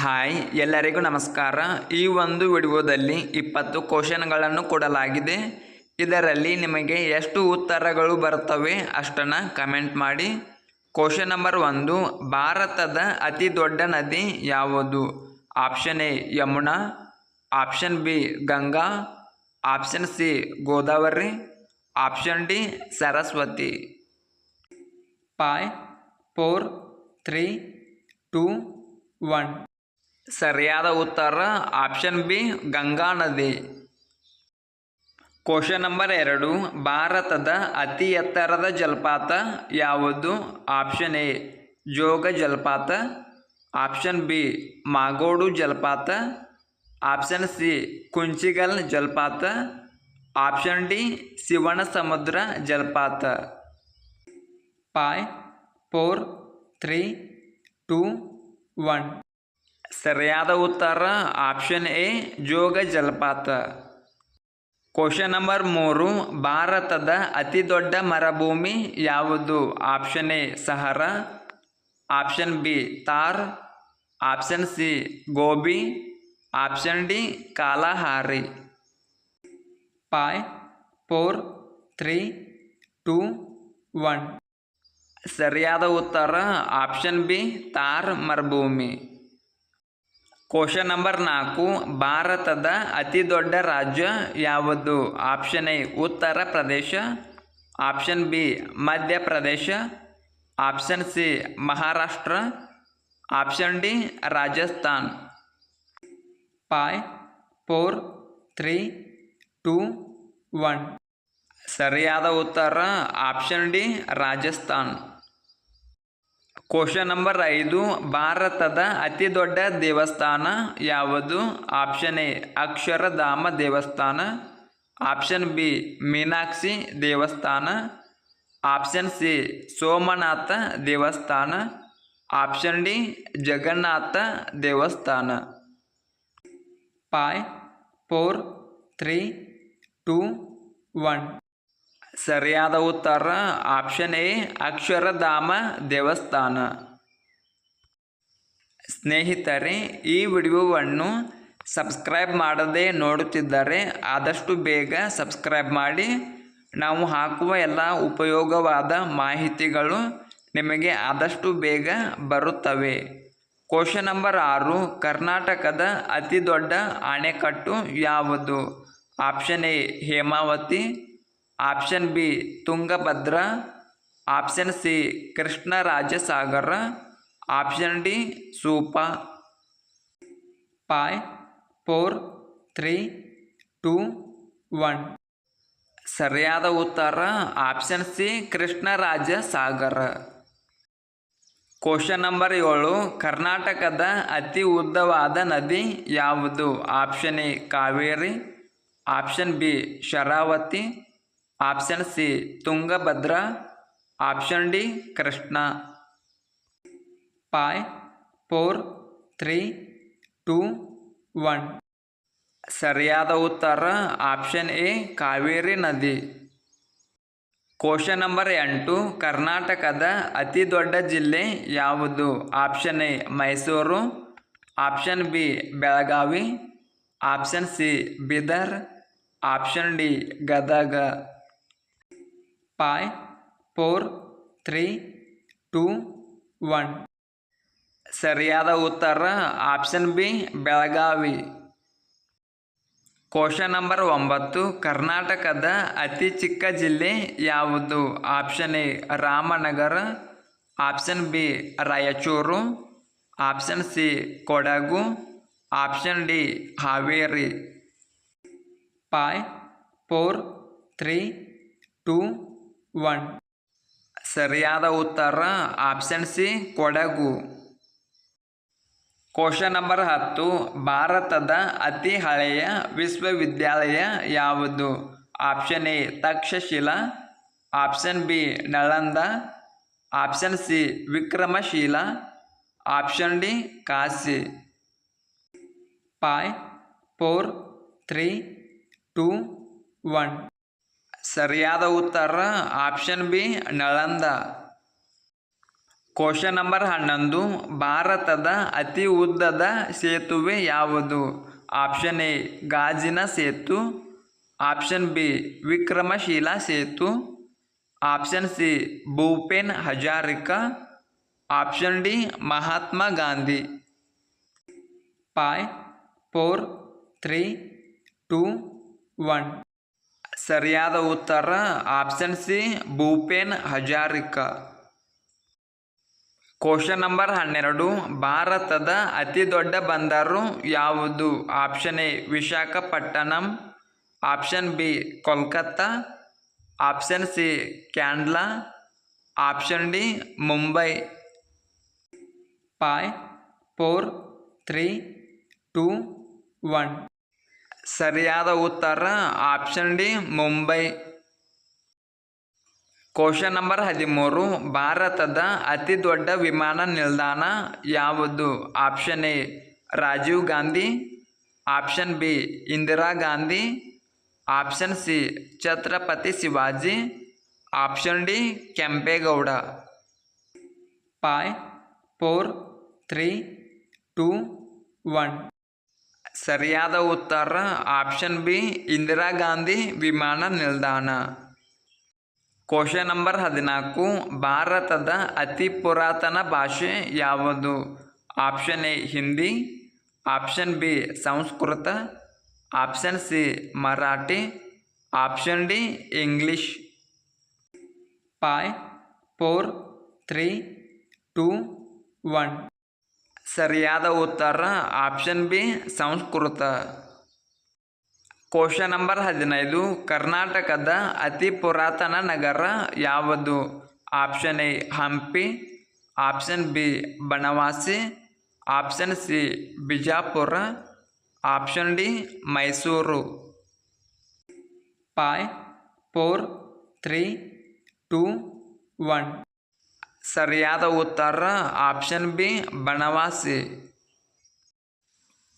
Hi, ಎಲ್ಲರಿಗೂ ನಮಸ್ಕಾರ. ಈ ಒಂದು ವಿಡಿಯೋದಲ್ಲಿ ಇಪ್ಪತ್ತು ಕ್ವಶನ್ಗಳನ್ನು ಕೊಡಲಾಗಿದೆ. ಇದರಲ್ಲಿ ನಿಮಗೆ ಎಷ್ಟು ಉತ್ತರಗಳು ಬರುತ್ತವೆ ಅಷ್ಟನ್ನು ಕಮೆಂಟ್ ಮಾಡಿ. ಕ್ವಶನ್ ನಂಬರ್ ಒಂದು, ಭಾರತದ ಅತಿ ದೊಡ್ಡ ನದಿ ಯಾವುದು? Option A, Yamuna. Option B, Ganga. Option C, Godavari. Option D, Saraswati. Five, four, three, two, one. ಸರಿಯಾದ ಉತ್ತರ ಆಪ್ಷನ್ ಬಿ, ಗಂಗಾ ನದಿ. ಕ್ವಶನ್ ನಂಬರ್ ಎರಡು, ಭಾರತದ ಅತಿ ಎತ್ತರದ ಜಲಪಾತ ಯಾವುದು? ಆಪ್ಷನ್ ಎ, ಜೋಗ ಜಲಪಾತ. ಆಪ್ಷನ್ ಬಿ, ಮಾಗೋಡು ಜಲಪಾತ. ಆಪ್ಷನ್ ಸಿ, ಕುಂಚಿಗಲ್ ಜಲಪಾತ. ಆಪ್ಷನ್ ಡಿ ಶಿವಣ ಸಮುದ್ರ ಜಲಪಾತ. Five four three two one ಸರಿಯಾದ ಉತ್ತರ ಆಪ್ಷನ್ ಎ ಜೋಗ ಜಲಪಾತ. ಕ್ವಶನ್ ನಂಬರ್ ಮೂರು, ಭಾರತದ ಅತಿ ದೊಡ್ಡ ಮರಭೂಮಿ ಯಾವುದು? Option A Sahara. Option B Thar. Option C Gobi. Option D Kalahari. Five four three two one ಸರಿಯಾದ ಉತ್ತರ ಆಪ್ಷನ್ ಬಿ ತಾರ್ ಮರುಭೂಮಿ. ಕ್ವಶನ್ ನಂಬರ್ ನಾಲ್ಕು, ಭಾರತದ ಅತಿ ದೊಡ್ಡ ರಾಜ್ಯ ಯಾವುದು? Option A Uttar Pradesh. Option B Madhya Pradesh option C Maharashtra. Option D Rajasthan. Five four three two one ಸರಿಯಾದ ಉತ್ತರ option D Rajasthan. Question number ಐದು, ಭಾರತದ ಅತಿ ದೊಡ್ಡ ದೇವಸ್ಥಾನ ಯಾವುದು? ಆಪ್ಷನ್ ಎ ಅಕ್ಷರಧಾಮ ದೇವಸ್ಥಾನ. ಆಪ್ಷನ್ ಬಿ ಮೀನಾಕ್ಷಿ ದೇವಸ್ಥಾನ. ಆಪ್ಷನ್ ಸಿ ಸೋಮನಾಥ ದೇವಸ್ಥಾನ. ಆಪ್ಷನ್ ಡಿ ಜಗನ್ನಾಥ ದೇವಸ್ಥಾನ. Five four three two one ಸರಿಯಾದ ಉತ್ತರ ಆಪ್ಷನ್ ಎ, ಅಕ್ಷರಧಾಮ ದೇವಸ್ಥಾನ. ಸ್ನೇಹಿತರೆ, ಈ ವಿಡಿಯೋವನ್ನು ಸಬ್ಸ್ಕ್ರೈಬ್ ಮಾಡದೆ ನೋಡುತ್ತಿದ್ದರೆ ಆದಷ್ಟು ಬೇಗ ಸಬ್ಸ್ಕ್ರೈಬ್ ಮಾಡಿ. ನಾವು ಹಾಕುವ ಎಲ್ಲ ಉಪಯೋಗವಾದ ಮಾಹಿತಿಗಳು ನಿಮಗೆ ಆದಷ್ಟು ಬೇಗ ಬರುತ್ತವೆ. ಕ್ವಶನ್ ನಂಬರ್ ಆರು, ಕರ್ನಾಟಕದ ಅತಿ ದೊಡ್ಡ ಅಣೆಕಟ್ಟು ಯಾವುದು? Option A, Hemavathi. Option B, Tungabhadra. Option C Krishnarajasagara option D, Supa. Five four, three, two, one. ಸರಿಯಾದ ಉತ್ತರ, option C Krishnarajasagara question number ಏಳು, ಕರ್ನಾಟಕದ ಅತಿ ಉದ್ದವಾದ ನದಿ ಯಾವುದು? Option A, Kaveri. Option B, Sharavathi. Option C, Tungabhadra. Option D, Krishna. Five four three two one. ಸರಿಯಾದ ಉತ್ತರ ಆಪ್ಷನ್ ಎ, ಕಾವೇರಿ ನದಿ. ಕ್ವಶನ್ ನಂಬರ್ ಎಂಟು, ಕರ್ನಾಟಕದ ಅತಿ ದೊಡ್ಡ ಜಿಲ್ಲೆ ಯಾವುದು? Option A, Mysuru. Option B, Belagavi. Option C, Bidar. Option D, Gadag. Five four three two one ಸರಿಯಾದ ಉತ್ತರ option B Belagavi. Question number ಒಂಬತ್ತು, ಕರ್ನಾಟಕದ ಅತಿ ಚಿಕ್ಕ ಜಿಲ್ಲೆ ಯಾವುದು? Option A Ramanagara. Option B Raichur. Option C Kodagu. Option D Haveri. Five four three two one ಸರಿಯಾದ ಉತ್ತರ option C Kodagu. Question number ಹತ್ತು, ಭಾರತದ ಅತಿ ಹಳೆಯ ವಿಶ್ವವಿದ್ಯಾಲಯ ಯಾವುದು? Option A Takshashila. Option B Nalanda. Option C Vikramshila. Option D Kashi. Five four three two one ಸರಿಯಾದ ಉತ್ತರ option B, Nalanda. Question number ಹನ್ನೊಂದು, ಭಾರತದ ಅತಿ ಉದ್ದದ ಸೇತುವೆ ಯಾವುದು? ಆಪ್ಷನ್ ಎ, ಗಾಜಿನ Setu. Option B, Vikramshila Setu. Option C, Bhupen Hazarika. Option D, Mahatma Gandhi. Five four three two one ಸರಿಯಾದ ಉತ್ತರ option C Bhupen Hazarika. Question number ಹನ್ನೆರಡು, ಭಾರತದ ಅತಿ ದೊಡ್ಡ ಬಂದರು ಯಾವುದು? Option A, Visakhapatnam. Option B, Kolkata. Option C Kandla option D, Mumbai. Five four, three, two, one. ಸರಿಯಾದ ಉತ್ತರ option D Mumbai. Question number ಹದಿಮೂರು, ಭಾರತದ ಅತಿ ದೊಡ್ಡ ವಿಮಾನ ನಿಲ್ದಾಣ ಯಾವುದು? Option A, Rajiv Gandhi. Option B, Indira Gandhi. Option C, Chhatrapati Shivaji. Option D, Kempegowda. Five four three two one ಸರಿಯಾದ ಉತ್ತರ ಆಪ್ಷನ್ ಬಿ, ಇಂದಿರಾ ಗಾಂಧಿ ವಿಮಾನ ನಿಲ್ದಾಣ. ಕ್ವಶನ್ ನಂಬರ್ ಹದಿನಾಲ್ಕು, ಭಾರತದ ಅತಿ ಪುರಾತನ ಭಾಷೆ ಯಾವುದು? Option A, Hindi. Option B, Sanskrit. Option C, Marathi. Option D, English. Five four, three, two, one. ಸರಿಯಾದ ಉತ್ತರ ಆಪ್ಷನ್ ಬಿ ಸಂಸ್ಕೃತ. ಕೋಶ ನಂಬರ್ ಹದಿನೈದು, ಕರ್ನಾಟಕದ ಅತಿ ಪುರಾತನ ನಗರ ಯಾವುದು? Option A, Hampi. Option B, Banavasi. Option C, Bijapur. Option D, Mysuru. Five four, three, two, one. ಸರಿಯಾದ ಉತ್ತರ ಆಪ್ಷನ್ ಬಿ ಬನವಾಸಿ.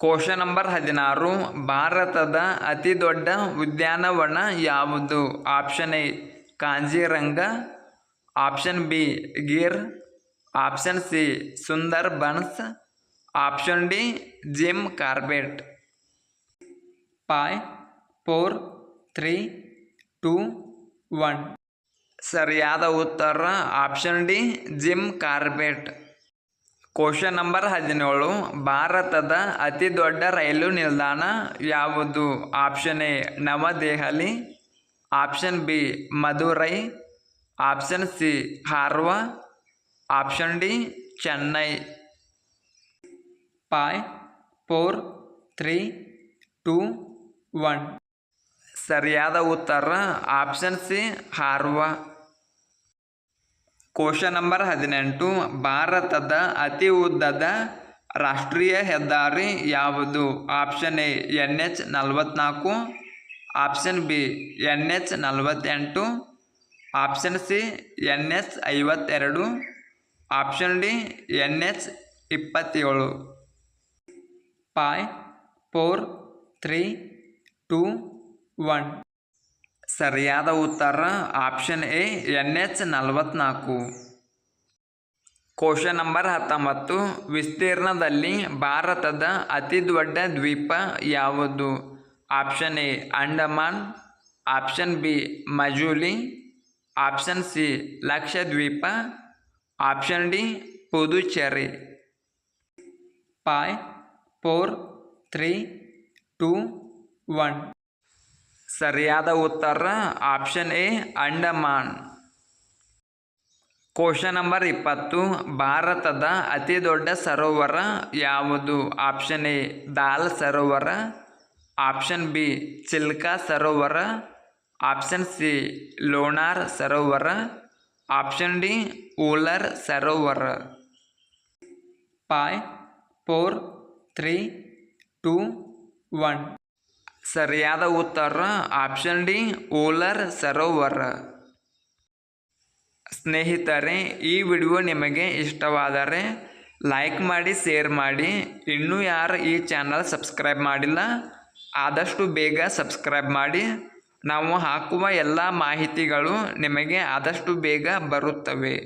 ಕೋಶ ನಂಬರ್ ಹದಿನಾರು, ಭಾರತದ ಅತಿ ದೊಡ್ಡ ಉದ್ಯಾನವನ ಯಾವುದು? Option A Kaziranga. Option B Gir. Option C Sundarbans. Option D Jim Corbett five four three two one ಸರಿಯಾದ ಉತ್ತರ option D Jim Corbett question number ಹದಿನೇಳು, ಭಾರತದ ಅತಿ ದೊಡ್ಡ ರೈಲು ನಿಲ್ದಾಣ ಯಾವುದು? Option A Navadehali. Option B Madurai option C Howrah. Option D Chennai. Five four three two one ಸರಿಯಾದ ಉತ್ತರ option C Howrah. Question number ಹದಿನೆಂಟು, ಭಾರತದ ಅತಿ ಉದ್ದದ ರಾಷ್ಟ್ರೀಯ ಹೆದ್ದಾರಿ ಯಾವುದು? ಆಪ್ಷನ್ ಎ ಎನ್ ಎಚ್ ನಲವತ್ನಾಲ್ಕು. ಆಪ್ಷನ್ ಬಿ ಎನ್ ಎಚ್ ನಲವತ್ತೆಂಟು. ಆಪ್ಷನ್ ಸಿ ಎನ್ ಎಚ್ ಐವತ್ತೆರಡು. ಆಪ್ಷನ್ ಡಿ ಎನ್ ಎಚ್ ಇಪ್ಪತ್ತೇಳು. Five four three two one ಸರಿಯಾದ ಉತ್ತರ ಆಪ್ಷನ್ ಎ ಎನ್ ಎಚ್ ನಲವತ್ನಾಲ್ಕು. ಕೋಶ ನಂಬರ್ ಹತ್ತೊಂಬತ್ತು. ವಿಸ್ತೀರ್ಣದಲ್ಲಿ ಭಾರತದ ಅತಿ ದೊಡ್ಡ ದ್ವೀಪ ಯಾವುದು? Option A Andaman. Option B Majuli. Option C Lakshadweep. Option D Puducherry. Five four three two one ಸರಿಯಾದ ಉತ್ತರ option A, Andaman. Question number ಇಪ್ಪತ್ತು, ಭಾರತದ ಅತಿ ದೊಡ್ಡ ಸರೋವರ ಯಾವುದು? ಆಪ್ಷನ್ ಎ, ದಾಲ್ ಸರೋವರ. ಆಪ್ಷನ್ ಬಿ, ಚಿಲ್ಕಾ ಸರೋವರ. ಆಪ್ಷನ್ ಸಿ, ಲೋನಾರ್ ಸರೋವರ. ಆಪ್ಷನ್ ಡಿ, ಊಲರ್ ಸರೋವರ. Five four, three, two, one. ಸರಿಯಾದ ಉತ್ತರ ಆಪ್ಷನ್ ಡಿ, ಓಲರ್ ಸರೋವರ. ಸ್ನೇಹಿತರೆ, ಈ ವಿಡಿಯೋ ನಿಮಗೆ ಇಷ್ಟವಾದರೆ ಲೈಕ್ ಮಾಡಿ, ಶೇರ್ ಮಾಡಿ. ಇನ್ನೂ ಯಾರು ಈ ಚಾನಲ್ ಸಬ್ಸ್ಕ್ರೈಬ್ ಮಾಡಿಲ್ಲ, ಆದಷ್ಟು ಬೇಗ ಸಬ್ಸ್ಕ್ರೈಬ್ ಮಾಡಿ. ನಾವು ಹಾಕುವ ಎಲ್ಲ ಮಾಹಿತಿಗಳು ನಿಮಗೆ ಆದಷ್ಟು ಬೇಗ ಬರುತ್ತವೆ.